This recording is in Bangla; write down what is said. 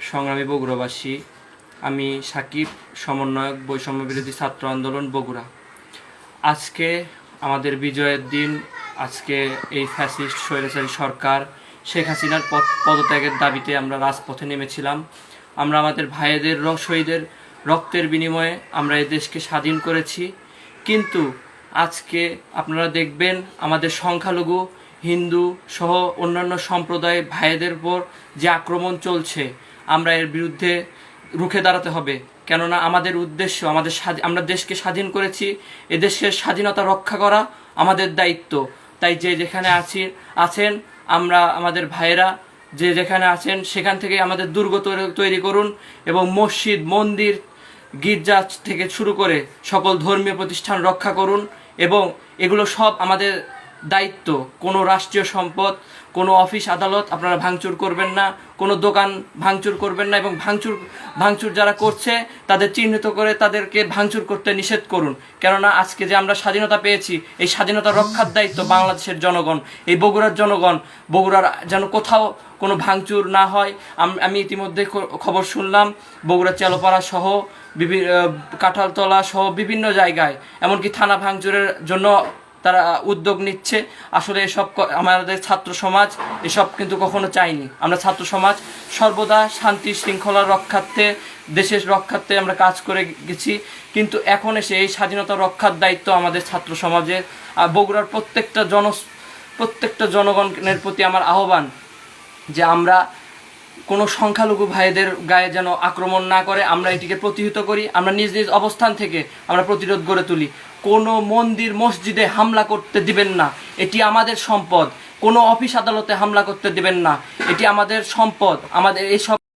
সংগ্রামী বগুড়াবাসী, আমি সাকিব, সমন্বয়ক, বৈষম্য বিরোধী ছাত্র আন্দোলন বগুড়া। আজকে আমাদের বিজয়ের দিন, আজকে এই ফ্যাসিস্ট স্বৈরাচারী সরকার শেখ হাসিনার পদ, পদত্যাগের দাবিতে আমরা রাজপথে নেমেছিলাম। আমরা আমাদের ভাইয়েদের শহীদের রক্তের বিনিময়ে আমরা এই দেশকে স্বাধীন করেছি। কিন্তু আজকে আপনারা দেখবেন আমাদের সংখ্যালঘু, হিন্দু সহ অন্যান্য সম্প্রদায় ভাইদের উপর যে আক্রমণ চলছে আমরা এর বিরুদ্ধে রুখে দাঁড়াতে হবে। কেননা আমাদের উদ্দেশ্য, আমাদের আমরা দেশকে স্বাধীন করেছি, এদেশের স্বাধীনতা রক্ষা করা আমাদের দায়িত্ব। তাই যে যেখানে আছি আছেন, আমরা আমাদের ভাইয়েরা যে যেখানে আছেন, সেখান থেকে আমাদের দুর্গ তৈরি করুন এবং মসজিদ, মন্দির, গির্জা থেকে শুরু করে সকল ধর্মীয় প্রতিষ্ঠান রক্ষা করুন এবং এগুলো সব আমাদের দায়িত্ব। কোনো রাষ্ট্রীয় সম্পদ, কোনো অফিস আদালত আপনারা ভাঙচুর করবেন না, কোনো দোকান ভাঙচুর করবেন না এবং ভাঙচুর ভাঙচুর যারা করছে, তাদের চিহ্নিত করে তাদেরকে ভাঙচুর করতে নিষেধ করুন। কেননা আজকে যে আমরা স্বাধীনতা পেয়েছি, এই স্বাধীনতা রক্ষার দায়িত্ব বাংলাদেশের জনগণ, এই বগুড়ার জনগণ, বগুড়ার যেন কোথাও কোনো ভাঙচুর না হয়। আমি ইতিমধ্যে খবর শুনলাম বগুড়া চেলোপাড়া সহ বিভিন্ন কাঁঠালতলা সহ বিভিন্ন জায়গায়, এমনকি থানা ভাঙচুরের জন্য তারা উদ্যোগ নিচ্ছে। আসলে এসব আমাদের ছাত্র সমাজ এসব কিন্তু কখনো চাইনি আমরা ছাত্র সমাজ সর্বদা শান্তি, শৃঙ্খলা রক্ষার্থে, দেশের রক্ষার্থে আমরা কাজ করে গেছি। কিন্তু এখন এসে এই স্বাধীনতা রক্ষার দায়িত্ব আমাদের ছাত্র সমাজের। বগুড়ার প্রত্যেকটা জন প্রত্যেকটা জনগণের প্রতি আমার আহ্বান যে আমরা কোনো সংখ্যালঘু ভাইদের গায়ে যেন আক্রমণ না করে, আমরা এটিকে প্রতিহিত করি, আমরা নিজ নিজ অবস্থান থেকে আমরা প্রতিরোধ গড়ে তুলি। কোনো মন্দির, মসজিদে হামলা করতে দিবেন না, এটি আমাদের সম্পদ। কোনো অফিস আদালতে হামলা করতে দিবেন না, এটি আমাদের সম্পদ। আমাদের এই সব